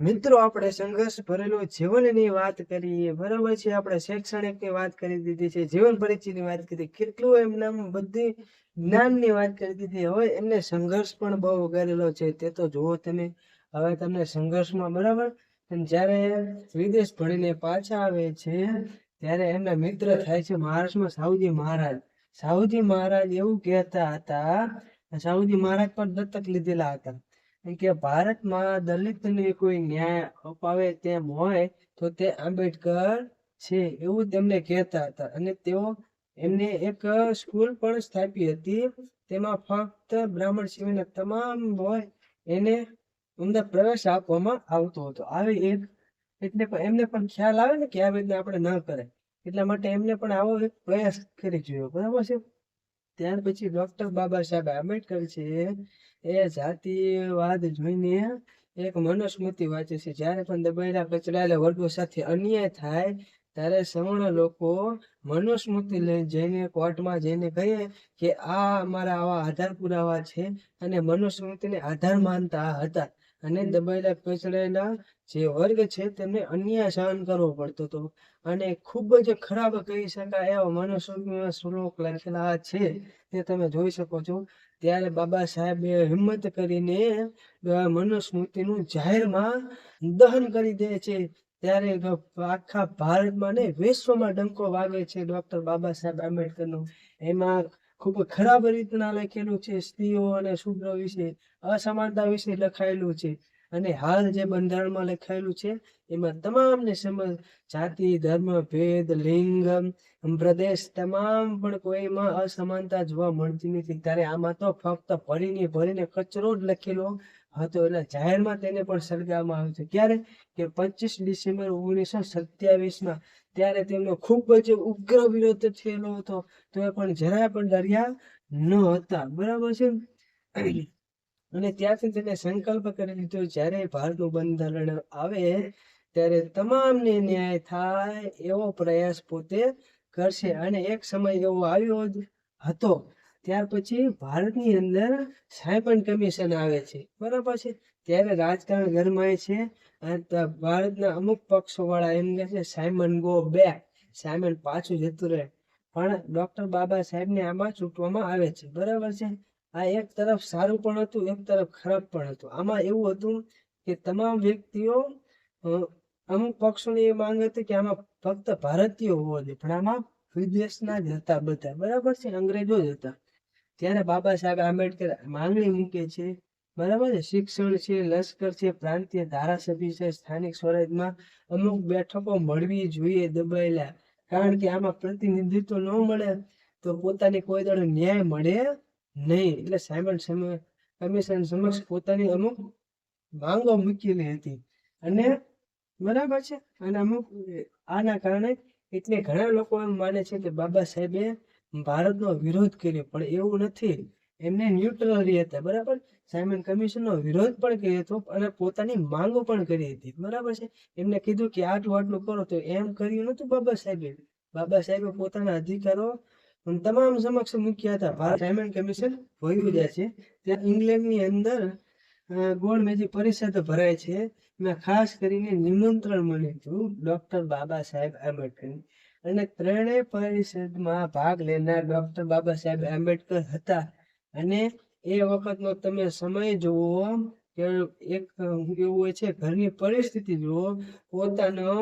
મિત્રો, આપણે સંઘર્ષ ભરેલું જીવનની વાત કરીએ. બરાબર છે, આપણે શૈક્ષણિકની વાત કરી દીધી છે, જીવન પરિચયની વાત કરી કેટલું એમના બધી જ્ઞાનની વાત કરી દીધી. હવે એમને સંઘર્ષ પણ બહુ કરેલો છે, તે તો જુઓ તમે. હવે તમને સંઘર્ષમાં, બરાબર? જ્યારે વિદેશ ભણીને પાછા આવે છે, ત્યારે એમના મિત્ર થાય છે મહારાષ્ટ્રમાં સાહુજી મહારાજ. સાહુજી મહારાજ એવું કહેતા હતા સાહુજી મહારાજ પણ દત્તક લીધેલા હતા. કે ભારતમાં દલિતને કોઈ ન્યાય અપાવે તેમ હોય તો તે આંબેડકર છે એવું તેમને કહેતા હતા. અને તેઓ એમને એક સ્કૂલ પણ સ્થાપી હતી. તેમાં ફક્ત બ્રાહ્મણ સિવાયના તમામ હોય એને અંદર પ્રવેશ આપવામાં આવતો હતો. આવી એક એટલે એમને પણ ખ્યાલ આવે ને કે આવી રીતે આપણે ન કરાય. એટલા માટે એમને પણ આવો એક પ્રયાસ કરી જોયો. બરાબર છે? ત્યાર પછી ડોક્ટર બાબા સાહેબ આંબેડકર છે, એ જાતિવાદ જોઈને એક મનુસ્મૃતિ વાંચે છે. જ્યારે પણ દબાયેલા કચડાયેલા વર્ગો સાથે અન્યાય થાય, ત્યારે સવર્ણ લોકો મનુસ્મૃતિ લઈ જઈને કોર્ટમાં જઈને કહીએ કે આ અમારા આવા આધાર પુરાવા છે અને મનુસ્મૃતિને આધાર માનતા હતા. અને દબાયેલા પછડાયેલા જે વર્ગ છે તેમને અન્યાય સહન કરવો પડતો હતો. અને ખૂબ જ ખરાબ કહી શકાય એવા મનુસ્મૃતિમાં શ્લોક લખેલા છે, તે તમે જોઈ શકો છો. ત્યારે બાબા સાહેબે હિંમત કરીને મનુસ્મૃતિનું જાહેરમાં દહન કરી દે છે. ત્યારે આખા ભારતમાં ને વિશ્વમાં ડંકો વાગે છે ડોક્ટર બાબા સાહેબ આંબેડકરનું. એમાં ખૂબ ખરાબ રીતના લખેલું છે, સ્ત્રીઓ અને શુદ્રો વિશે અસમાનતા વિશે લખાયેલું છે. અને હાલ જે બંધારણમાં લખાયેલું છે, એમાં તમામને સમજ, જાતિ, ધર્મ, ભેદ લિંગ પ્રદેશ તમામ પણ કોઈમાં અસમાનતા જોવા મળતી નથી. ત્યારે આમાં તો ફક્ત ભરીને ભરીને કચરો જ લખેલો હતો એટલે જાહેરમાં તેને પણ સળગાવવામાં આવ્યું છે. ક્યારે? કે પચીસ ડિસેમ્બર ઓગણીસો સત્યાવીસમાં ત્યારે તેમનો ખૂબ જ ઉગ્ર વિરોધ થયેલો હતો. તો એ પણ જરાય પણ ડર્યા ન હતા. બરાબર છે? અને ત્યારથી તેને સંકલ્પ કરી લીધો. જ્યારે ભારતનું બંધારણ આવે, ત્યારે તમામને ન્યાય થાય એવો પ્રયાસ પોતે કરશે. અને એક સમય એવો આવ્યો હતો. ત્યાર પછી ભારતની અંદર સાયમન કમિશન આવે છે. બરાબર છે? ત્યારે રાજકારણ ગરમાય છે અને ભારતના અમુક પક્ષો વાળા એમ કહે છે સાયમન ગો બેક સાયમન પાછું જતું રહે. પણ ડોક્ટર બાબા સાહેબને આમાં ચૂંટવામાં આવે છે. બરાબર છે? આ એક તરફ સારું પણ હતું, એક તરફ ખરાબ પણ હતું. આમાં એવું હતું કે તમામ વ્યક્તિઓ અમુક પક્ષોની એ માંગ હતી કે આમાં ફક્ત ભારતીય હોવો જોઈએ, પણ આમાં વિદેશના જ હતા બધા. બરાબર છે? અંગ્રેજો જ હતા. ત્યારે બાબા સાહેબ આંબેડકર માંગણી મૂકે છે બરાબર છે. શિક્ષણ છે, લશ્કર છે, પ્રાંતીય ધારાસભ્ય છે, સ્થાનિક સ્વરાજમાં અમુક બેઠકો મળવી જોઈએ દબાયેલા. કારણ કે આમાં પ્રતિનિધિત્વ ન મળે તો પોતાની કોઈ દળ ન્યાય મળે નહીં. એટલે સાયમન કમિશન સમક્ષ પોતાની અમુક માંગો મૂકેલી હતી. અને બરાબર છે. અને અમુક, આના કારણે એટલે ઘણા લોકો એમ માને છે કે બાબા સાહેબે ભારતનો વિરોધ કર્યો. પણ એવું નથી. એમને ન્યુટ્રલ હતા, બરાબર? સાયમન કમિશનનો વિરોધ પણ કર્યો હતો અને પોતાની માંગો પણ કરી હતી, બરાબર છે? એમને કીધું કે આટલું આટલું કરો તો એમ કર્યું નતું બાબા સાહેબે. બાબા સાહેબે પોતાના અધિકારો તમામ સમક્ષ મૂક્યા હતા. ભારત સાયમન કમિશન વયું જાય છે. ત્યાં ઇંગ્લેન્ડની અંદર ગોળ મેજી પરિષદ ભરાય છે. એમાં ખાસ કરીને નિમંત્રણ મળ્યું હતું ડોક્ટર બાબા સાહેબ આંબેડકર. અને ત્રણેય પરિષદમાં ભાગ લેનાર ડોક્ટર બાબા સાહેબ આંબેડકર હતા. અને એ વખતનો તમે સમય જુઓ એક એવું હોય છે, ઘરની પરિસ્થિતિ જુઓ, પોતાનો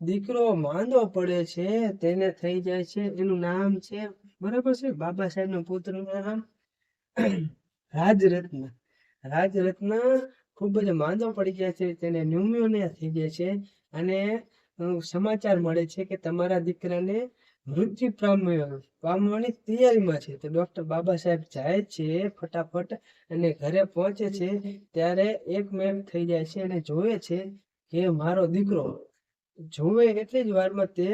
દીકરો માંદો પડે છે, તેને થઈ જાય છે, એનું નામ છે, બરાબર છે, બાબા સાહેબના પુત્રનું નામ, રાજરત્ન. રાજરત્ન ખૂબ જ માંદો પડી ગયા છે, તેને ન્યુમોનિયા થઈ જાય છે, અને સમાચાર મળે છે કે તમારા દીકરાને મૃત્યુ પામ્યો. પામવાની તૈયારીમાં છે. તો ડોક્ટર બાબા સાહેબ જાય છે ફટાફટ અને ઘરે પહોંચે છે. ત્યારે એક મેમ થઈ જાય છે અને જોવે છે કે મારો દીકરો જોવે એટલી જ વારમાં તે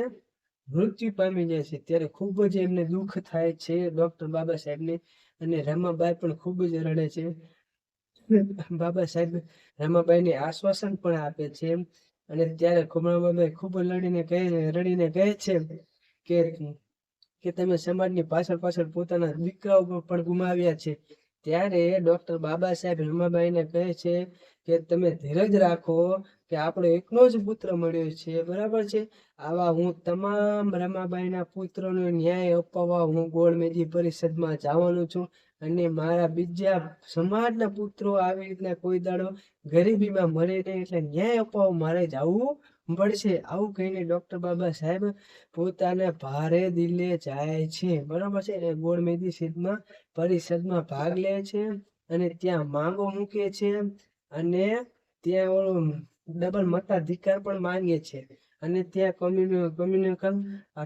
મૃત્યુ પામી જાય છે. ત્યારે ખૂબ જ એમને દુઃખ થાય છે ડોક્ટર બાબા સાહેબને અને રમાબાઈ પણ ખૂબ જ રડે છે. બાબા સાહેબ રમાબાઈને આશ્વાસન પણ આપે છે. અને ત્યારે ખુમરાબાઈ ખૂબ લડીને કહે, રડીને કહે છે કે કે તમે સમાજની પાછળ પાછળ પોતાના દીકરાઓ પણ ગુમાવ્યા છે. ત્યારે ડોક્ટર બાબા સાહેબ રમાબાઈને કહે છે કે તમે ધીરજ રાખો કે આપણો એકનો જ પુત્ર મળ્યો છે. બરાબર છે? આવા હું તમામ રમાબાઈના પુત્રોનો ન્યાય અપાવવા હું ગોળમેજી પરિષદમાં જવાનું છું અને મારા બીજા સમાજના પુત્રો આવી રીતના કોઈ દાડો ગરીબીમાં મરે નહીં એટલે ન્યાય અપાવવા મારે જવું પડશે આવું કહીને ડોક્ટર બાબા સાહેબ પોતાના ભારે દિલે જાય છે. બરાબર છે ગોળમેજી સિદ્ધમાં પરિષદમાં ભાગ લે છે અને ત્યાં માંગો મૂકે છે અને ત્યાં ઓલો ડબલ મતાધિકાર પણ માંગે છે. અને ત્યાં કોમ્યુનલ કોમ્યુનિકલ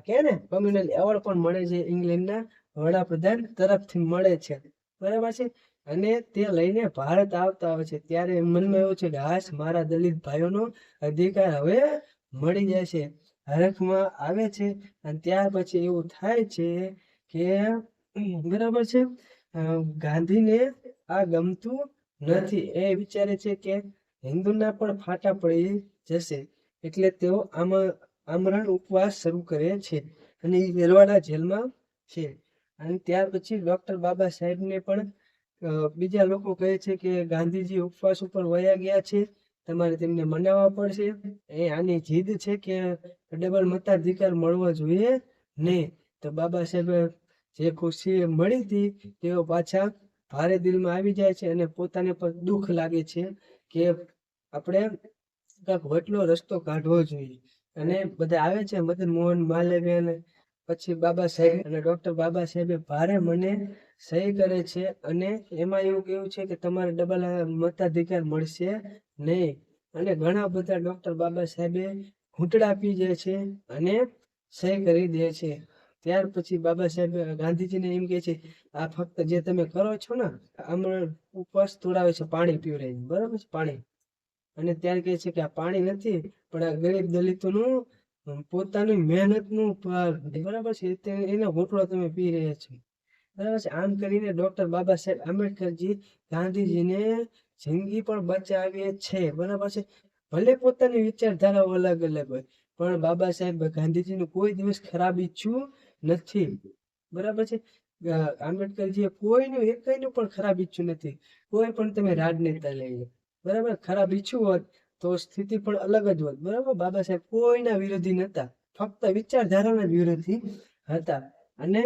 કે ને? કોમ્યુનલ એવોર્ડ પણ મળે છે. ઇંગ્લેન્ડના વડાપ્રધાન તરફથી મળે છે. બરાબર છે? અને તે લઈને ભારત આવતા હોય છે. ત્યારે મનમાં એવું છે કે હાશ મારા દલિત ભાઈઓનો અધિકાર હવે મળી જશે. હરખમાં આવે છે અને ત્યાર પછી એવું થાય છે કે, બરાબર છે? ગાંધીને આ ગમતું નથી. એ વિચારે છે કે હિન્દુના પણ ફાટા પડી જશે. એટલે તેઓ આમાં, આમરણ ઉપવાસ શરૂ કરે છે અને એ વેલવાડા જેલમાં છે. અને ત્યાર પછી ડોક્ટર બાબા સાહેબને પણ બીજા લોકો કહે છે કે ગાંધીજી ઉપવાસ ઉપર વયા ગયા છે, તમારે તેમને મનાવવા પડશે. એ આની જીદ છે કે ડબલ મતાધિકાર મળવો જોઈએ નહીં તો બાબા સાહેબે જે ખુશી મળી હતી, તેઓ પાછા ભારે દિલમાં આવી જાય છે અને પોતાને પણ દુઃખ લાગે છે કે આપણે કાંઈક વટલો રસ્તો કાઢવો જોઈએ. અને બધા આવે છે મદન મોહન માલવીય પછી બાબા સાહેબ અને ડોક્ટર બાબા સાહેબે ભારે મને સહી કરે છે અને એમાં એવું કેવું છે કે તમારે ડબલ મતાધિકાર મળશે નહીં. અને ઘણા બધા ડોક્ટર બાબા સાહેબે ઘૂંટડા પી જાય છે અને સહી કરી દે છે. ત્યાર પછી બાબા સાહેબ ગાંધીજીને એમ કહે છે, આ ફક્ત જે તમે કરો છો ને આમરણ ઉપવાસ તોડાવે છે, પાણી પીવડાવીને. બરાબર છે, પાણી. અને ત્યારે કહે છે કે આ પાણી નથી, પણ આ ગરીબ દલિતોનું પોતાની મહેનતનું બરાબર છે? તે- એનો તમે પી રહ્યા છો. બરાબર છે? આમ કરીને ડોક્ટર બાબા સાહેબ આંબેડકરજી ગાંધીજીને જિંદગી પણ બચાવીએ છે. બરાબર છે? ભલે પોતાની વિચારધારાઓ અલગ અલગ હોય, પણ બાબા સાહેબ ગાંધીજીનું કોઈ દિવસ ખરાબ ઈચ્છ્યું નથી. બરાબર છે? આંબેડકરજીએ કોઈનું એકનું પણ ખરાબ ઈચ્છ્યું નથી. કોઈ પણ તમે રાજનેતા લઈએ, બરાબર? ખરાબ ઈચ્છ્યું હોત તો સ્થિતિ પણ અલગ જ હોત બરાબર? બાબા સાહેબ કોઈના વિરોધી નતા. ફક્ત વિચારધારાના વિરોધી હતા. અને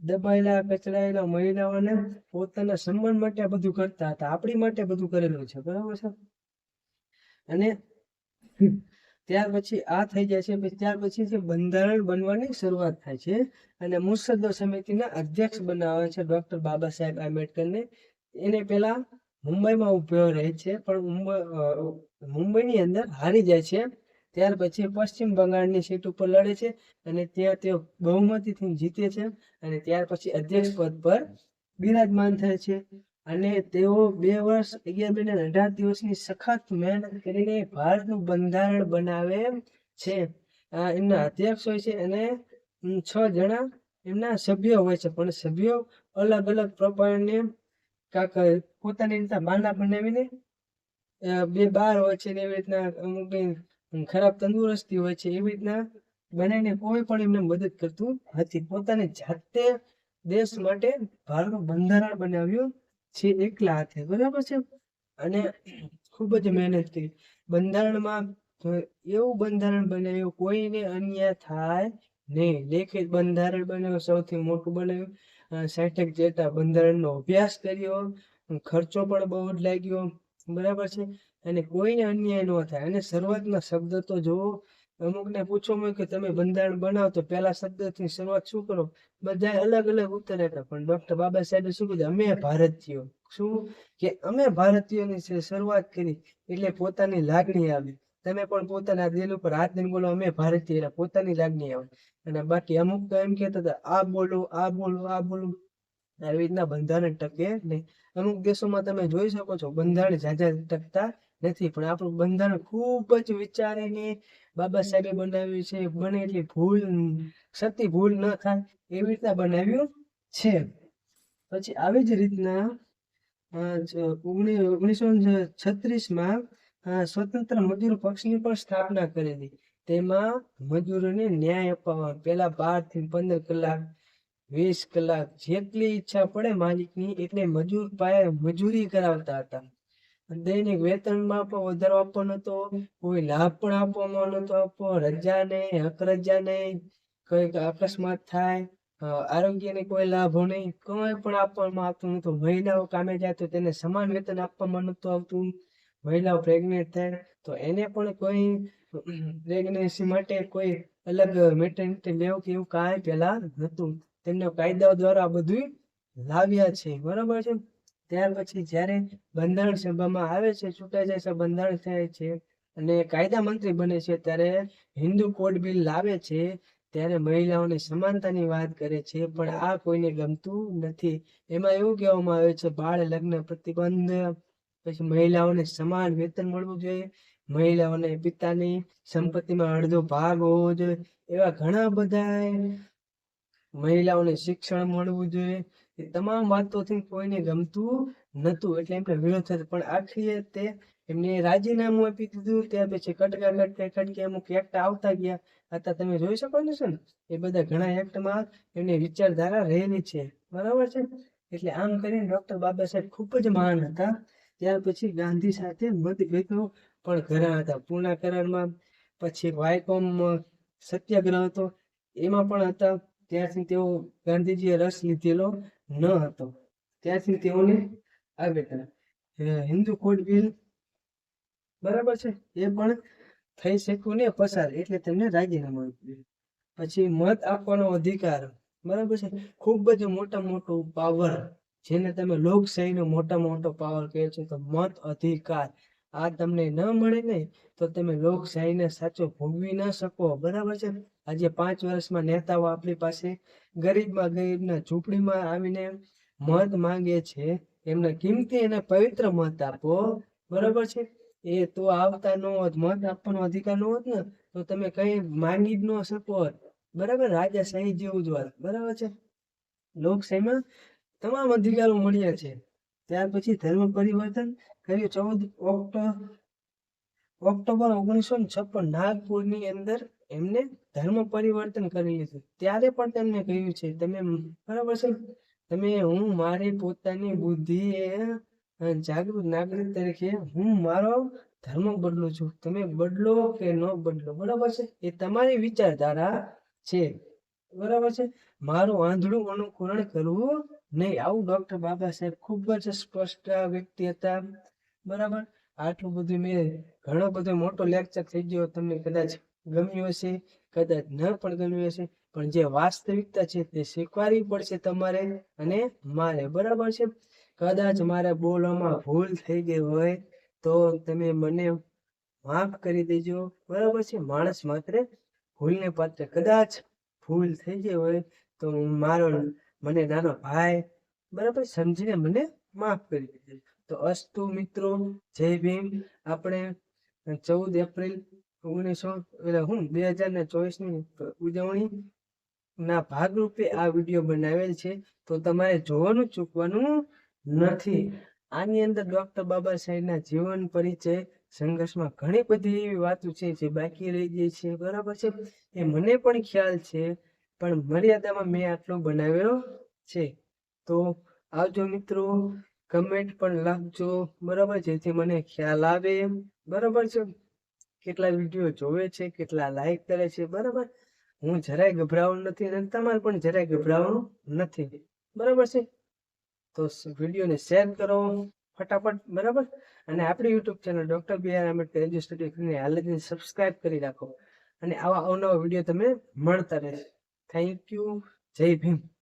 દબાયેલા, કચડાયેલા મહિલાઓને પોતાના સન્માન માટે બધું કરતા હતા. આપણી માટે બધું કરેલું છે. બરાબર છે? અને ત્યાર પછી આ થઈ જાય છે. ત્યાર પછી છે બંધારણ બનવાની શરૂઆત થાય છે અને મુસદ્દો સમિતિના અધ્યક્ષ બનાવે છે ડોક્ટર બાબા સાહેબ આંબેડકરને. એને પેલા મુંબઈમાં ઊભો રહે છે, પણ મુંબઈ મુંબઈની અંદર હારી જાય છે. ત્યાર પછી પશ્ચિમ બંગાળની સીટ ઉપર લડે છે અને ત્યાં તેઓ બહુમતીથી જીતે છે અને ત્યાર પછી અધ્યક્ષ પદ પર બિરાજમાન થાય છે. અને તેઓ બે વર્ષ અગિયાર મહિના અઢાર દિવસની સખત મહેનત કરીને ભારતનું બંધારણ બનાવે છે. એમના અધ્યક્ષ હોય છે અને છ જણા એમના સભ્યો હોય છે. પણ સભ્યો અલગ અલગ પ્રમાણે કાંક પોતાની રીતે બાંડા બનાવીને બે બાર હોય છે એવી રીતના અમુક ખરાબ તંદુરસ્તી હોય છે એવી રીતના બનાવીને કોઈ પણ એમને મદદ કરતું નથી. પોતાની જાતે દેશ માટે ભારતનું બંધારણ બનાવ્યું છે એકલા હાથે. બરાબર છે? અને ખૂબ જ મહેનત કરી. બંધારણમાં એવું બંધારણ બનાવ્યું, કોઈને અન્યાય થાય નહીં. લેખિત બંધારણ બનાવ્યું, સૌથી મોટું બનાવ્યું. સાઠેક જેટલા બંધારણનો અભ્યાસ કર્યો ખર્ચો પણ બહુ જ લાગ્યો, બરાબર છે? અને કોઈને અન્યાય ન થાય. અને શરૂઆતના શબ્દ તો જુઓ, અમુકને પૂછવામાં મેં કે તમે બંધારણ બનાવો તો પહેલા શબ્દથી શરૂઆત શું કરો? બધા અલગ અલગ ઉત્તર હતા પણ ડોક્ટર બાબા સાહેબે શું કીધું? અમે ભારતીયો. શું? કે અમે ભારતીયોની શરૂઆત કરી. એટલે પોતાની લાગણી આવી. તમે પણ પોતાના દિલ ઉપર હાથ દઈને બોલો અમે ભારતીય પોતાની લાગણી આવે. અને બાકી અમુક તો એમ કહેતા હતા, આ બોલો આ બોલો આ બોલો. આવી રીતના બંધારણ ટકે નહીં. અમુક દેશોમાં તમે જોઈ શકો છો, બંધારણ ઝાઝા ટકતા નથી, પણ આપણું બંધારણ ખૂબ જ વિચારીને બાબા સાહેબે બનાવ્યું છે, બને એટલી ભૂલ, સતી ભૂલ ન થાય, એવી રીતના બનાવ્યું છે. પછી આવી જ રીતના ઓગણીસો છત્રીસમાં સ્વતંત્ર મજૂર પક્ષની પણ સ્થાપના કરી હતી તેમાં મજૂરોને ન્યાય અપાવવા પહેલા બારથી પંદર કલાક, વીસ કલાક જેટલી ઈચ્છા પડે માલિકની, એટલે મજૂર પાયે મજૂરી કરાવતા હતા. દૈનિક વેતનમાં પણ વધારો આપવાનો હતો કોઈ લાભ પણ આપવામાં નતો આપવો રજા નહીં, હક રજા નહીં, કંઈક અકસ્માત થાય આરોગ્યને કોઈ લાભો નહીં, કોઈ પણ આપવામાં આવતું નતું મહિલાઓ કામે જાય તો તેને સમાન વેતન આપવામાં નતું આવતું. મહિલાઓ પ્રેગ્નેન્ટ થાય, તો એને પણ કોઈ પ્રેગ્નન્સી માટે કોઈ અલગ મેટર્નિટી લેવું કે એવું કાંઈ પહેલા નતું તેમને કાયદાઓ દ્વારા બધું લાવ્યા છે. બરાબર છે? ત્યાર પછી જ્યારે બંધારણ સભામાં આવે છે, ચૂંટાઈ જાય છે, બંધારણ થાય છે અને કાયદા મંત્રી બને છે, ત્યારે હિન્દુ કોડ બિલ લાવે છે, ત્યારે મહિલાઓની સમાનતાની વાત કરે છે, પણ આ કોઈને ગમતું નથી. એમાં એવું કહેવામાં આવે છે, બાળ લગ્ન પ્રતિબંધ પછી મહિલાઓને સમાન વેતન મળવું જોઈએ. મહિલાઓને પિતાની સંપત્તિમાં અડધો ભાગ હોવો જોઈએ. એવા ઘણા બધા મહિલાઓને શિક્ષણ મળવું જોઈએ. એ તમામ વાતોથી કોઈને ગમતું નતું. એટલે એમને વિરોધ થતો પણ આખી તે એમને રાજીનામું આપી દીધું. ત્યાર પછી કટકા કટકા કટકે અમુક એક્ટ આવતા ગયા. અત્યારે તમે જોઈ શકો છે ને એ બધા ઘણા એક્ટમાં એમની વિચારધારા રહેલી છે. બરાબર છે? એટલે આમ કરીને ડોક્ટર બાબા સાહેબ ખૂબ જ મહાન હતા. ત્યાર પછી ગાંધી સાથે મતભેદો પણ ઘણા હતા. પૂના કરારમાં પછી વાયકોમ સત્યાગ્રહ હતો. એમાં પણ હતા. ત્યારથી તેઓ ગાંધીજીએ રસ લીધેલો ન હતો. ત્યારથી તેઓને આવ્યા હિન્દુ કોડ બિલ બરાબર છે? એ પણ થઈ શક્યું ને પસાર. એટલે તેમને રાજીનામું આપ્યું. પછી મત આપવાનો અધિકાર. બરાબર છે? ખૂબ જ મોટા મોટો પાવર જેને તમે લોકશાહીનો મોટા મોટો પાવર કહે છે, તો મત અધિકાર. આ તમને ન મળે ને, તો તમે લોકશાહીને સાચો ભોગવી ન શકો. બરાબર છે? આજે પાંચ વર્ષમાં નેતાઓ આપણી પાસે ગરીબમાં ગરીબના ઝૂંપડીમાં આવીને મત માંગે છે. એમને કિંમતી એને પવિત્ર મત આપો. બરાબર છે? એ તો આવતા ન હોત, મત આપવાનો અધિકાર ન હોત ને, તો તમે કઈ માંગી જ ન શકો બરાબર? બરાબર રાજાશાહી જેવું જ હોત બરાબર છે? લોકશાહીમાં તમામ અધિકારો મળ્યા છે. ત્યાર પછી ધર્મ પરિવર્તન કર્યું. ચૌદ ઓક્ટોબર ઓગણીસો છપ્પન નાગપુરની અંદર એમને ધર્મ પરિવર્તન કરી લીધું. ત્યારે પણ તેમને કહ્યું છે, તમે બરાબર છે તમે હું મારી પોતાની બુદ્ધિ જાગૃત નાગરિક તરીકે હું મારો ધર્મ બદલું છું. તમે બદલો કે ન બદલો? બરાબર છે? એ તમારી વિચારધારા છે. બરાબર છે? મારું આંધળું અનુકરણ કરવું નહીં. આવું ડોક્ટર બાબા સાહેબ ખૂબ જ સ્પષ્ટ વ્યક્તિ હતા. બરાબર? આટલું બધું મેં ઘણો બધો મોટો લેક્ચર થઈ ગયો. તમને કદાચ ગમ્યું હશે, કદાચ ન પણ ગમ્યું હશે, પણ જે વાસ્તવિકતા છે તે સ્વીકારવી પડશે તમારે અને મારે. બરાબર છે? કદાચ મારે બોલવામાં ભૂલ થઈ ગઈ હોય તો તમે મને માફ કરી દેજો. બરાબર છે? માણસ માત્ર ભૂલને પાત્ર. કદાચ ભૂલ થઈ ગઈ હોય તો મારો મને નાનો ભાઈ બરાબર સમજીને મને માફ કરી દેજો. તો અસ્તુ મિત્રો, જય ભીમ. આપણે ચૌદ એપ્રિલ ઓગણીસો, એટલે હું બે હજાર ને ચોવીસની ઉજવણી ના ભાગરૂપે આ વીડિયો બનાવેલ છે. તો તમારે જોવાનું ચૂકવાનું નથી. આની અંદર ડોક્ટર બાબા સાહેબના જીવન પરિચય સંઘર્ષમાં ઘણી બધી એવી વાતો છે જે બાકી રહી ગઈ છે. બરાબર છે? એ મને પણ ખ્યાલ છે, પણ મર્યાદામાં મેં આટલો બનાવ્યો છે. તો આવજો મિત્રો કમેન્ટ પણ લખજો બરાબર? જેથી મને ખ્યાલ આવે બરાબર છે? કેટલા વીડિયો જોવે છે, કેટલા લાઈક કરે છે. બરાબર? હું જરાય ગભરાવાનું નથી અને તમારે પણ જરાય ગભરાવાનું નથી. બરાબર છે? તો વિડીયોને શેર કરો. ફટાફટ, બરાબર? અને આપણી YouTube channel doctor B R Ambedkar edu study કરીને હાલ સબસ્ક્રાઇબ કરી રાખો. અને આવા અવનવા વીડિયો તમે મળતા રહેશે. થેન્ક યુ જય ભીમ.